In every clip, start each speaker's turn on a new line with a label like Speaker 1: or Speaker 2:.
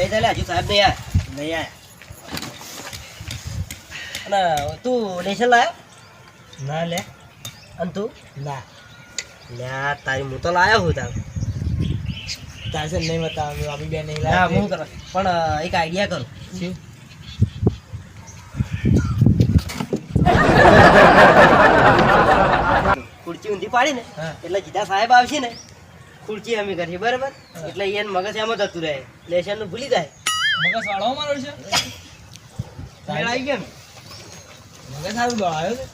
Speaker 1: લઈ ચાલે હજુ સાહેબ નહીં આયા.
Speaker 2: નહીં આયા.
Speaker 1: અને તું લેશન લાયો?
Speaker 2: ના લે.
Speaker 1: અને તું?
Speaker 2: ના.
Speaker 1: લ્યા તારી હું તો લાયો હું તાર.
Speaker 2: તારસે નહીં બતાવવાનું? આપી બે નહીં
Speaker 1: હા
Speaker 2: લાવી
Speaker 1: હું કરો? પણ એક આઈડિયા કરું. ખુરચી ઊંધી પાડી ને એટલે જીતા સાહેબ આવશે ને ખુરચી અમે કરીએ બરાબર? એટલે એને મગજ એમ જ હતું રહે. લેશનનું ભૂલી જાય.
Speaker 2: મગજ વાળો મારો છે?
Speaker 1: આવી ગયો
Speaker 2: મગજ સારું દોડાયો છે?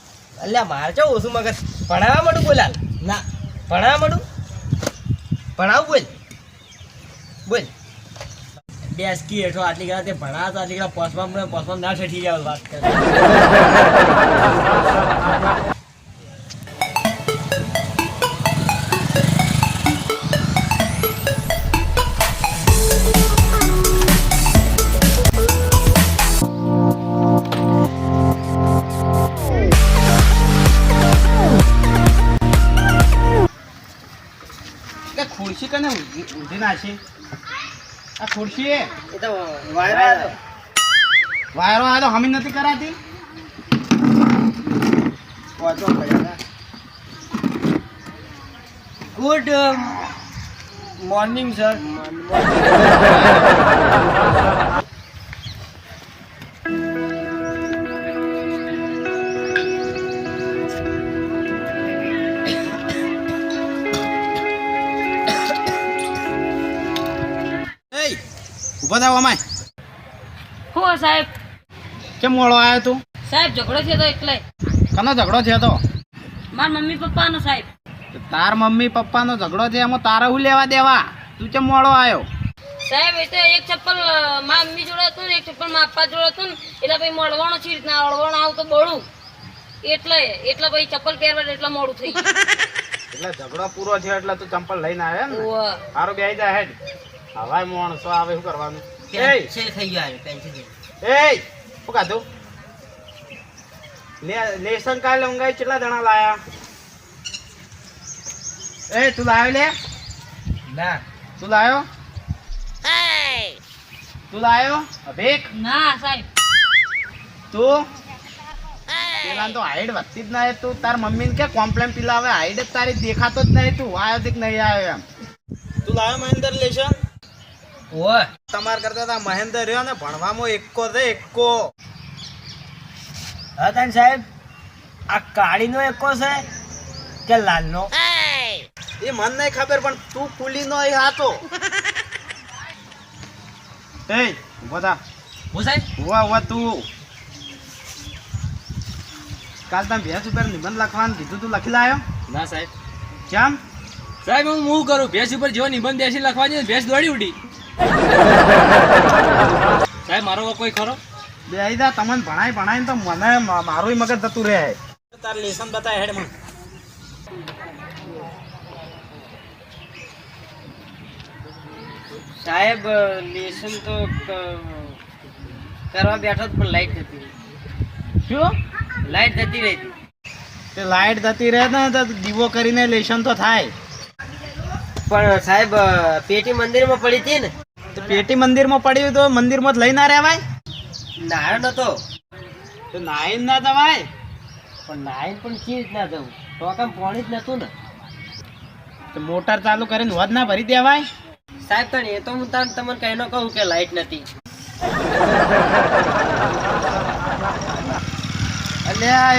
Speaker 1: અલ્યા મારે ચો ઓછું મગજ? ભણાવવા માંડું બોલાલ
Speaker 2: ના.
Speaker 1: ભણાવવા માંડું? ભણાવું બોલ. બોલ.
Speaker 2: ડેસ્કી હેઠો આટલી કલા તે ભણાવતા આટલી કરા પોસમાં પોસમાં ના છઠી જાવ વાત કરે.
Speaker 3: કે ખુરશી કને ઊંધી નાખી. આ ખુરશી એ.
Speaker 1: તો વાયરો આવ્યો
Speaker 3: વાયરો આ તો હમી નથી કરાતી.
Speaker 1: Good
Speaker 2: morning sir.
Speaker 3: એય ઊભો થાવ અમાય.
Speaker 4: હો સાહેબ?
Speaker 3: કેમ મોડો આવ્યો તું?
Speaker 4: સાહેબ ઝઘડો થયો તો એટલે
Speaker 3: કનો ઝઘડો થયો તો?
Speaker 4: મારા મમ્મી પપ્પાનો સાહેબ.
Speaker 3: તાર મમ્મી પપ્પાનો ઝઘડો છે એમાં તારા હું લેવા દેવા? તું કેમ મોડો આવ્યો
Speaker 4: સાહેબ એ તો એક ચપ્પલ મા મમ્મી જોડે હતું ને એક ચપ્પલ મા પપ્પા જોડે હતું ને એટલે ભાઈ મળવાનો છે રીતના અળવાનો આવતો બળું. એટલે એટલે ભાઈ ચપ્પલ પહેરવા એટલે મોડું થઈ
Speaker 3: એટલે ઝઘડો પૂરો થયો એટલે તું ચંપલ લઈને આવે ને. સારું બેહી જાય હેડ. હવાય માણસો આવે શું કરવાનું? એય
Speaker 1: પેન્સિલ થઈ ગયો પેન્સિલ
Speaker 3: એય શું કાધું લે- લેસન કાલે ઊંઘાઈ કેટલા જણા લાયા? એ તું લાવ્યો લે.
Speaker 2: ના.
Speaker 3: તું લાયો? તું લાયો? અભિક?
Speaker 4: ના સાહેબ.
Speaker 3: તું? પેલા તો હાઈટ વધતી જ નહીં તું તાર મમ્મીને કે કોમ્પ્લેન પીલા હવે હાઈડ જ તારી દેખાતો જ નહીં તું. આવ્યો કે નહીં આવ્યો એમ. તું લાવ્યો મહેન્દ્ર લેશન
Speaker 1: ઓય.
Speaker 3: તમાર કરતા તા મહેન્દ્ર રહ્યો ને ભણવામાં એકો છે એકો
Speaker 2: હા તાન સાહેબ? આ કાળીનો એકો છે કે લાલનો?
Speaker 3: એ મન નહીં ખબર પણ તું કુલીનો એ હાતો. એ ઊભો થા.
Speaker 1: હું સાહેબ?
Speaker 3: ઊભા ઊભા તું. કાલ તમે ભેંસ ઉપર નિબંધ લખવાનું કીધું તું લખી લાયો?
Speaker 5: ના સાહેબ.
Speaker 3: કેમ?
Speaker 5: સાહેબ હું હું કરું? ભેંસ ઉપર જેવો નિબંધ બેસી લખવાની ભેંસ દોડી ઉડી. સાહેબ મારો કોઈ ખરો?
Speaker 3: બે જા તમને ભણાય ભણાય ને તો મને મા- મારું મગજ જતું રહે. તાર લેસન બતાય
Speaker 1: સાહેબ લેસન તો કરવા બેઠો પણ લાઈટ જતી
Speaker 3: શું?
Speaker 1: લાઈટ જતી રહી. હતી.
Speaker 3: તે લાઈટ જતી રહે ને તો દીવો કરીને લેસન તો થાય.
Speaker 1: પણ સાહેબ પેટી મંદિરમાં પડી હતી ને?
Speaker 3: પેટી મંદિરમાં પડ્યું તો મંદિરમાં જ લઈ ના રહેવાય?
Speaker 1: નાયો નતો.
Speaker 3: તો નાઈ ના જવાય
Speaker 1: પણ નાઈ પણ ચી રીતના જવું તો કામ પાણી જ નતું ને.
Speaker 3: તો મોટર ચાલુ કરીને વધ ના ભરી દેવાય?
Speaker 1: સાહેબ પણ એ તો હું તાન તમને કઈ ન કહું કે લાઈટ નથી.
Speaker 3: અલ્યા એ!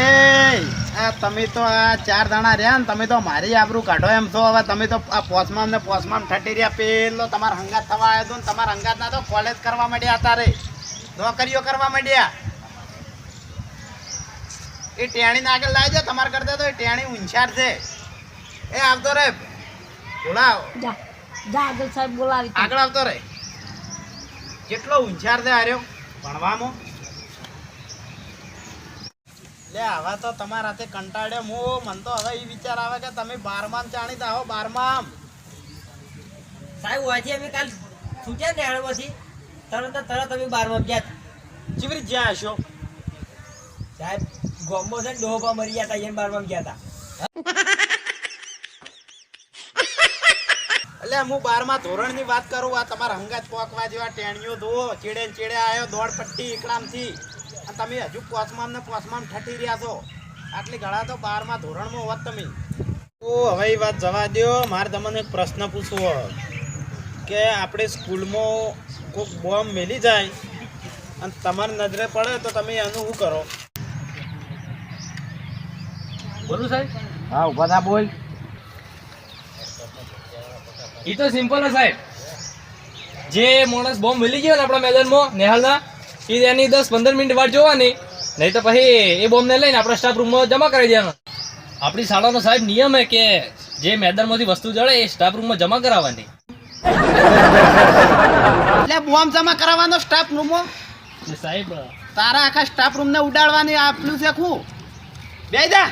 Speaker 3: આ તમે તો આ ચાર દાણા રહ્યા ને તમે તો મારી આબરૂ કાઢો એમ છો. હવે તમે તો આ પોસમાં ને પોસમાં ઠટી રહ્યા. પેલો તમારા હંગાત થવા આવ્યો હતો ને તમારા હંગાત ના તો કોલેજ કરવા માંડ્યા તારે નોકરીઓ કરવા માંડ્યા. એ ટેણીને આગળ લાવી દો તમારા કરતા તો એ ટેણી ઉંછાર છે. એ આવતો રે. બોલાવ.
Speaker 4: આગળ સાહેબ બોલાવી
Speaker 3: આગળ આવતો રે. કેટલો ઉંછાર છે આર્યો ભણવામાં. લે હવે તો તમારા હાથે કંટાળ્યો. હું મન તો હવે એ વિચાર આવે કે તમે બારમામ જાણીતા આવો બારમામ.
Speaker 1: સાહેબ હોયથી અમે કાલ છૂટ્યા ને હેળમાંથી તરત તરત અમે બારમાં ગયા
Speaker 3: ચીવરી જ્યાં હશો?
Speaker 2: સાહેબ ગોમ્બો છે ને ડોહા મરી ગયા હતા એમ બારમામ ગયા હતા.
Speaker 3: એટલે હું બારમા ધોરણની વાત કરું આ તમારા હંગાત પોકવા જેવા ટેણીઓ ધોવો ચીડે ચીડે આવ્યો દોડ પટ્ટી એકલામથી અને તમે હજુ પોસમામ ને પોસમામ ઠઠી રહ્યા છો. આટલી ઘણા તો બારમા ધોરણમાં હોત તમે. ઓ હવે એ વાત જવા દો મારે તમને એક પ્રશ્ન પૂછવો કે આપણે સ્કૂલમાં કોઈક બોમ્બ મેલી જાય અને તમારી નજરે પડે તો તમે એનું શું કરો?
Speaker 5: બોલું સાહેબ.
Speaker 3: હા ઊભા થા બોલ.
Speaker 5: એ તો સિમ્પલ છે સાહેબ. જે માણસ બોમ્બ મેલી ગયો ને આપણા મેદાનમાં નેહાલના એ એની દસ પંદર મિનિટ વાર જોવાની. નહીં તો પછી એ બોમ્બને લઈને આપણા સ્ટાફ રૂમમાં જમા કરી દેવાનો. આપણી શાળાનો સાહેબ નિયમ હે કે જે મેદાનમાંથી વસ્તુ જળે એ સ્ટાફ રૂમમાં જમા કરાવવાની.
Speaker 3: એટલે બોમ્બ જમા કરાવવાનો સ્ટાફ રૂમમાં
Speaker 5: સાહેબ
Speaker 3: તારા આખા સ્ટાફ રૂમને ઉડાડવાની આપલું છે ખું. બે જા.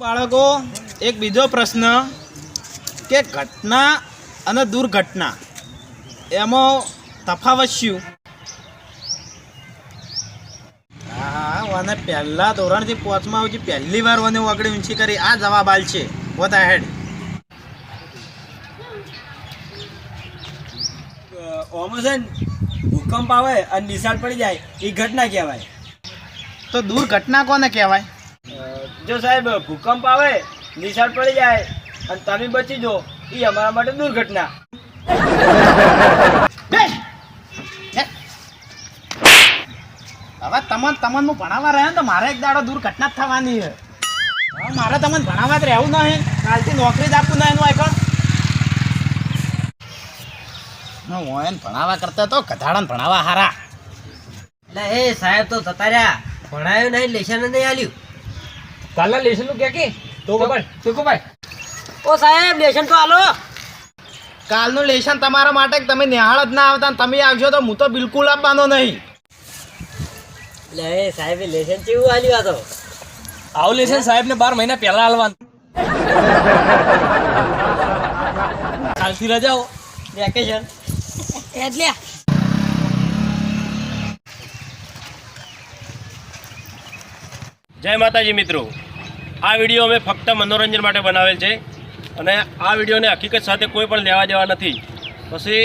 Speaker 3: બાળકો એક બીજો પ્રશ્ન કે ઘટના અને દુર્ઘટના એમાં તફાવત શું હા અને પહેલા ધોરણથી પોચમાં આવજી પહેલી વાર મને ઓગળી ઊંચી કરી. આ જવાબ આલ છે. વોટ હેડ
Speaker 2: ઓમાં ભૂકંપ આવે અને નિશાળ પડી જાય એ ઘટના કહેવાય.
Speaker 3: તો દુર્ઘટના કોને કહેવાય?
Speaker 2: જો સાહેબ ભૂકંપ આવે નિશાળ પડી જાય અને તમે બચી જો એ અમારા માટે દુર્ઘટના
Speaker 3: બેસ. હે. હવે તમને તમને હું ભણાવવા રહ્યા ને તો મારે એક દાડો દુર્ઘટના જ થવાની છે. હવે મારે તમને ભણાવવા જ રહેવું નહીં. કાલથી નોકરી જ આપવું નહીં એનું આગળ હું એને ભણાવવા કરતા તો ગધાડાને ભણાવવા હારા.
Speaker 1: એટલે એ સાહેબ તો જતા રહ્યા. ભણાયું નહીં લેશન નહીં આલ્યું.
Speaker 5: કાલના લેસનનું કે કે? તો ખબર તો ભાઈ
Speaker 1: ઓ સાહેબ લેશન તો આલો.
Speaker 3: કાલનું લેશન તમારા માટે તમે નિહાળ જ ના આવતા તમે આવશો તો હું તો બિલકુલ આપવાનો નહીં.
Speaker 1: એટલે એ સાહેબે લેશન કેવું આલ્યું આ તો?
Speaker 5: આવું લેસન સાહેબને બાર મહિના પહેલા હાલવાનું કાલથી રજાઓ
Speaker 1: વેકેશન.
Speaker 4: એટલે.
Speaker 6: જય માતાજી મિત્રો. આ વીડિયો અમે ફક્ત મનોરંજન માટે બનાવેલ છે અને આ વિડીયોને હકીકત સાથે કોઈ પણ લેવા દેવા નથી. પછી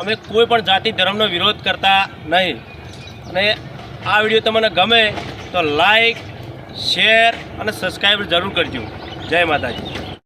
Speaker 6: અમે કોઈ પણ જાતિ ધર્મનો વિરોધ કરતા નહીં. અને આ વીડિયો તમને ગમે તો લાઈક શેર અને સબસ્ક્રાઈબ જરૂર કરજો. જય માતાજી.